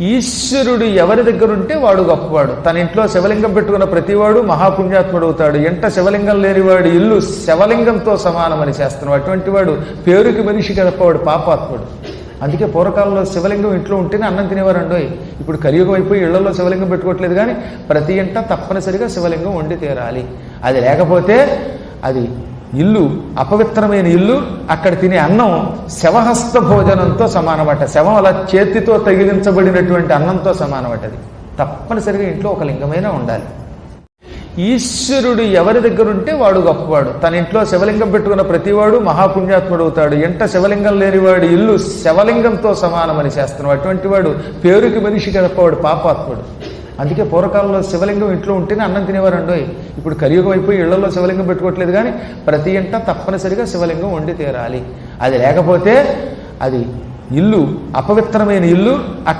ఈశ్వరుడు ఎవరి దగ్గర ఉంటే వాడు గొప్పవాడు. తన ఇంట్లో శివలింగం పెట్టుకున్న ప్రతివాడు మహాపుణ్యాత్ముడు అవుతాడు ఎంట శివలింగం లేనివాడు ఇల్లు శివలింగంతో సమానమని చేస్తున్నాడు. అటువంటి వాడు పేరుకి మనిషి గడపవాడు పాపాత్ముడు. అందుకే పూర్వకాలంలో శివలింగం ఇంట్లో ఉంటేనే అన్నం తినేవారు అండి ఇప్పుడు కలియుగం అయిపోయి ఇళ్ళలో శివలింగం పెట్టుకోవట్లేదు కానీ ప్రతి ఇంట తప్పనిసరిగా శివలింగం వండి తీరాలి. అది లేకపోతే అది ఇల్లు అపవిత్రమైన ఇల్లు అక్కడ తినే అన్నం శవహస్త భోజనంతో సమానమట. శవం అలా చేతితో తగిలించబడినటువంటి అన్నంతో సమానమటది. తప్పనిసరిగా ఇంట్లో ఒక లింగమైనా ఉండాలి. ఈశ్వరుడు ఎవరి దగ్గర ఉంటే వాడు గొప్పవాడు. తన ఇంట్లో శివలింగం పెట్టుకున్న ప్రతివాడు మహాపుణ్యాత్ముడు అవుతాడు ఎంట శివలింగం లేనివాడు ఇల్లు శివలింగంతో సమానమని చేస్తున్నాడు. అటువంటి వాడు పేరుకి మనిషి గడపవాడు పాపాత్ముడు. అందుకే పూర్వకాలంలో శివలింగం ఇంట్లో ఉంటేనే అన్నం తినేవారండోయ్ ఇప్పుడు కలియుగం అయిపోయి ఇళ్ళలో శివలింగం పెట్టుకోవట్లేదు కానీ ప్రతి ఇంట తప్పనిసరిగా శివలింగం వండి తీరాలి. అది లేకపోతే అది ఇల్లు అపవిత్రమైన ఇల్లు అక్కడ